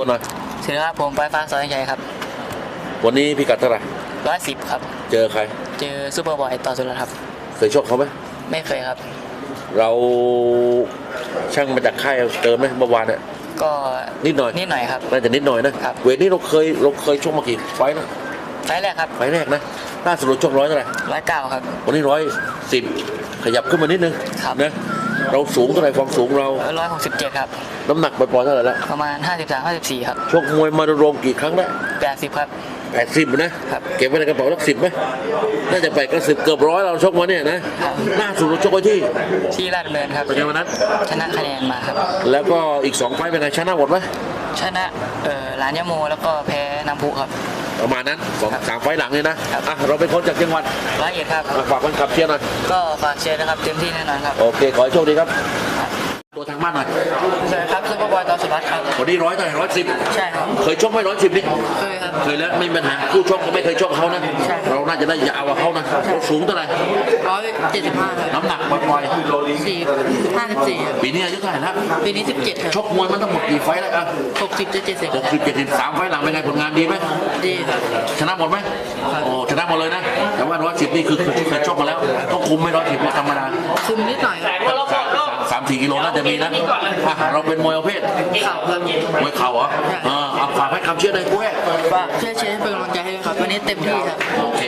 ตัวหน่อยสวัสดีครับผมปลายฟ้าซอยใหญ่ครับ วันนี้พิกัดเท่าไหร่ร้อยสิบครับ เจอใคร เจอซูเปอร์บอยต่อสุรครับเคยชกเขาไหมไม่เคยครับ เราช่างมาจากค่ายเติมไหมเมื่อวานเนี่ยก็นิดหน่อยนิดหน่อยครับน่าจะนิดหน่อยนะครับ เวทนี้เราเคยเราเคยชกมากี่ไฟต์นะไฟล์แรกครับไฟต์แรกนะล่าสุดเราชกร้อยเท่าไหร่ร้อยเก้าครับ วันนี้ร้อยสิบขยับขึ้นมานิดนึงครับนะ เราสูงเท่าไหร่ความสูงเราร้อยหกสิบเจ็ดครับ น้ำหนักปล่อยๆเท่าไหร่แล้วประมาณห้าสิบสามห้าสิบสี่ครับ ชกมวยมารวมกี่ครั้งแล้วแปดสิบครับแปดสิบนะครับเก็บไว้ในกระเป๋าสักสิบไหมน่าจะแปดก็สิบเกือบร้อยเราชกมาเนี่ยนะครับล่าสุดเราชกไว้ที่ ที่ราชดำเนินครับเป็นไงวันนั้นชนะคะแนนมาครับ แล้วก็อีกสองไฟต์เป็นไงชนะหมดไหมชนะเอ่อหลานยะโมแล้วก็แพ้น้ำพุครับ ประมาณนั้นสองสามไฟต์หลังเลยนะครับอะเราเป็นคนจากจังหวัดร้อยเอ็ดครับอะฝากคนขับเชียร์หน่อยก็ฝากเชียร์นะครับเต็มที่แน่นอนครับโอเคขอให้โชคดีครับตัว ทางบ้านหน่อยสวัสดีครับซูเปอร์บอยต่อสุรัตน์ครับวันนี้ร้อยเท่าไหร่ร้อยสิบใช่ครับ เคยชกไหมร้อยสิบนี่เคยครับเคยแล้วไม่มีปัญหาคู่ชกก็ไม่เคยชกเขานะใช่เราน่าจะได้ยาวกว่าเขานะเราสูงเท่าไหร่ร้อยเจ็ดสิบห้าครับน้ำหนักปล่อยสี่ห้าสิบสี่ๆปีนี้อายุเท่าไหร่แล้วปีนี้สิบเจ็ดครับชกมวยมันทั้งหมดกี่ไฟต์แล้วอะหกสิบจะเจ็ดสิบหกสิบเจ็ดสิบสามไฟต์หลังเป็นไงผลงานดีไหมดีครับชนะหมดไหมโอ้ชนะหมดเลยนะ แต่ว่าร้อยสิบนี่คือคือเคยชกมาแล้วต้องคุมไม่ร้อยสิบไม่ธรรมดาคุมนิดหน่อยครับสามสามสี่กิโลน่าจะมีนะอะเราเป็นมวยประเภทเข่าครับมวยเข่าเหรอเออเอาฝากให้คำเชื่อในกูแห่ฝากเชื่อเชียร์ให้เป็นกำลังใจให้ด้วยครับวันนี้เต็มที่ครับโอเค